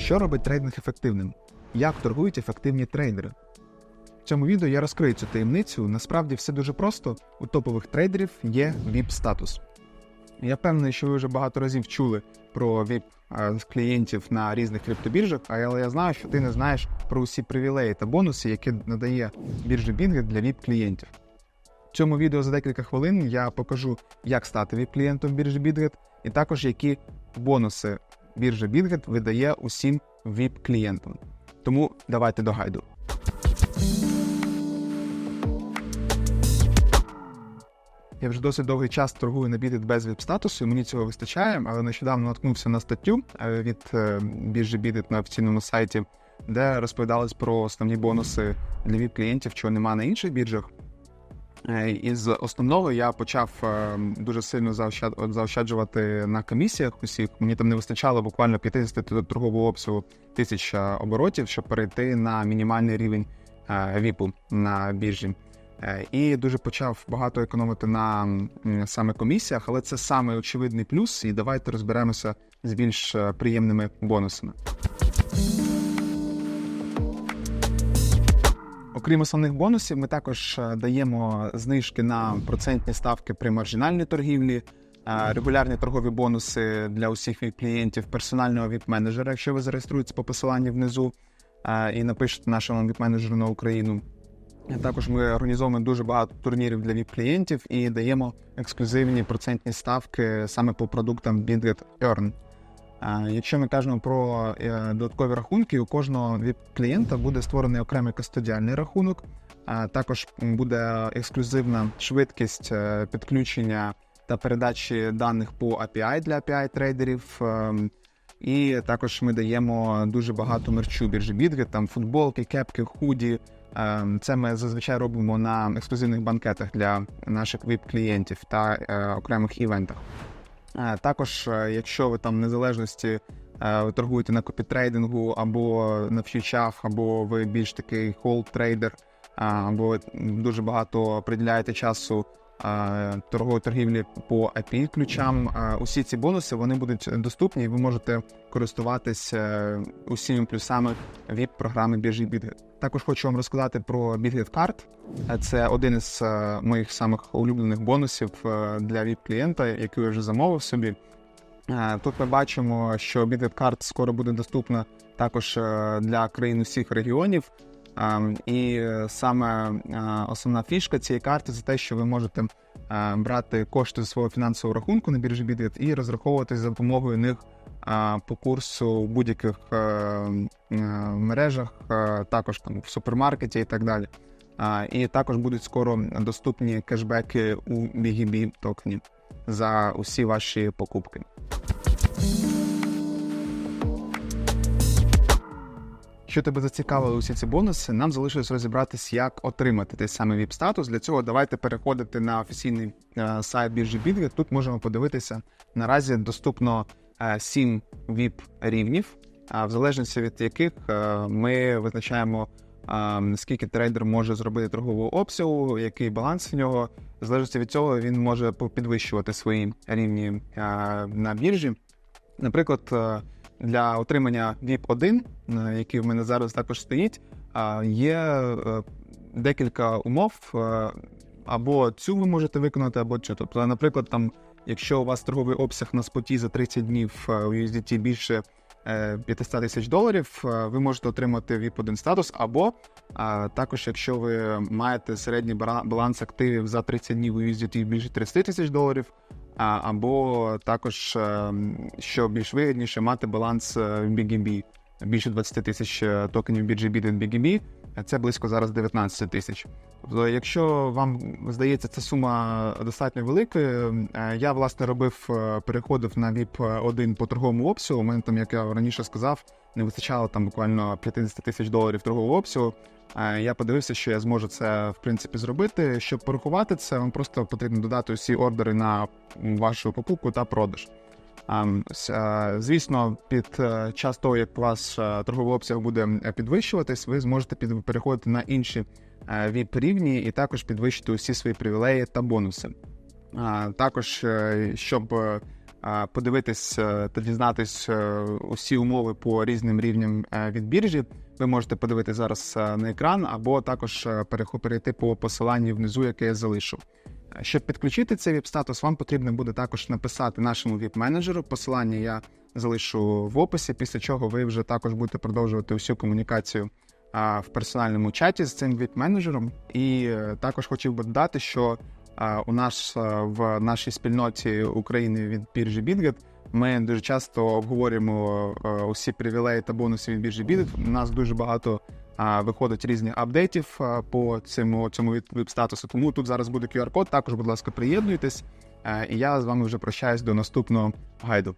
Що робить трейдинг ефективним? Як торгують ефективні трейдери? В цьому відео я розкрию цю таємницю. Насправді все дуже просто. У топових трейдерів є VIP-статус. Я впевнений, що ви вже багато разів чули про VIP клієнтів на різних криптобіржах, але я знаю, що ти не знаєш про усі привілеї та бонуси, які надає біржа Binget для VIP клієнтів. В цьому відео за декілька хвилин я покажу, як стати VIP клієнтом біржі Bitget, і також які бонуси біржа Bitget видає усім VIP клієнтам. Тому давайте до гайду. Я вже досить довгий час торгую на Bitit без VIP-статусу, і мені цього вистачає, але нещодавно наткнувся на статтю е, від е, біржі Bitit на офіційному сайті, де розповідалось про основні бонуси для VIP-клієнтів, чого немає на інших біржах. Е, Із основного я почав е, дуже сильно заощад- заощаджувати на комісіях усіх. Мені там не вистачало буквально 50 торгового обсягу тисяч е, оборотів, щоб перейти на мінімальний рівень віпу на біржі. І дуже почав багато економити на саме комісіях, але це саме очевидний плюс. І давайте розберемося з більш приємними бонусами. Окрім основних бонусів, ми також е, даємо знижки на процентні ставки при маржинальній торгівлі, е, регулярні торгові бонуси для усіх від клієнтів, персонального віп-менеджера, якщо ви зареєструєтесь по посиланню внизу е, і напишете нашому віп-менеджеру на Україну. Також ми організовуємо дуже багато турнірів для віп-клієнтів і даємо ексклюзивні процентні ставки саме по продуктам Bitget Earn. Якщо ми кажемо про е, додаткові рахунки, у кожного VIP-клієнта буде створений окремий кастодіальний рахунок. А Також буде ексклюзивна швидкість е, підключення та передачі даних по API для API трейдерів. Ем, І також ми даємо дуже багато мерчу біржі Bitget, там футболки, кепки, худі. Ем, Це ми зазвичай робимо на ексклюзивних банкетах для наших VIP-клієнтів та е, окремих івентах. Е, Також, е, якщо ви там в незалежності е, ви торгуєте на копітрейдингу або на фьючах, або ви більш такий холд трейдер, або ви дуже багато приділяєте часу торгової торгівлі по API ключам, усі ці бонуси вони будуть доступні, і ви можете користуватись е, усіма плюсами VIP програми біржі Bitget. Також хочу вам розказати про Bitget Card. Е, Це один із е, моїх самих улюблених бонусів для VIP-клієнта, який я вже замовив собі. Тут ми бачимо, що Bitget Card скоро буде доступна також для країн усіх регіонів. Е, І е, саме е, основна фішка цієї карти це те, що ви можете е, брати кошти з свого фінансового рахунку на біржі Bitget і розраховуватись за допомогою них по курсу в будь-яких мережах, також там в супермаркеті і так далі. І також будуть скоро доступні кешбеки у BGB токені за усі ваші покупки. Що тебе зацікавили усі ці бонуси, нам залишилось розібратись, як отримати той самий VIP-статус. Для цього давайте переходити на офіційний е, сайт біржі Bitget. Тут можемо подивитися. Наразі доступно е, 7 VIP рівнів, а в залежності від яких е, ми визначаємо скільки трейдер може зробити торгового обсягу, який баланс в нього. В залежності від цього він може підвищувати свої рівні на біржі. Наприклад, е, для отримання VIP 1, е, який в мене зараз також стоїть, є е, декілька умов. е, Або цю ви можете виконати, або цю. Тобто, наприклад, там, якщо у вас торговий обсяг на споті за 30 днів у USDT більше е, 500 тисяч доларів, ви можете отримати VIP-1 статус, або також, якщо ви маєте середній баланс активів за 30 днів у USDT більше 30 тисяч доларів, або також, е, що більш вигідніше, мати баланс е, в BGB більше 20 тисяч е, токенів біржі Bit BGB, це близько зараз 19 тисяч. Тобто, якщо вам здається ця сума достатньо великою, я власне робив переходив на VIP 1 по торговому обсягу. У мене там, як я раніше сказав, не вистачало там буквально 50 тисяч доларів торгового обсягу. Е, Я подивився, що я зможу це в принципі зробити. Щоб порахувати це, вам просто потрібно додати усі ордери на вашу покупку та продаж. С- е, Звісно, під е, час того, як е, торговий обсяг буде підвищуватись, ви зможете переходити на інші vip рівні і також підвищити усі свої привілеї та бонуси. Також, щоб подивитись е, та дізнатись е, усі умови по різним рівням е, від біржі, ви можете подивитись зараз на екран, або також перейти по посиланні внизу, яке я залишу. Щоб підключити цей віп-статус, вам потрібно буде також написати нашому віп-менеджеру. Посилання я залишу в описі, після чого ви вже також будете продовжувати всю комунікацію в персональному чаті з цим віп-менеджером. І також хотів би додати, що у нас е, в нашій спільноті України від біржі BitGet ми дуже часто обговорюємо е, усі привілеї та бонуси від біржі BitGet. У нас дуже багато виходить різних апдейтів по цьому цьому віп-статусу. Тому тут зараз буде QR-код. Також, будь ласка, приєднуйтесь. Е, І я з вами вже прощаюсь до наступного гайду.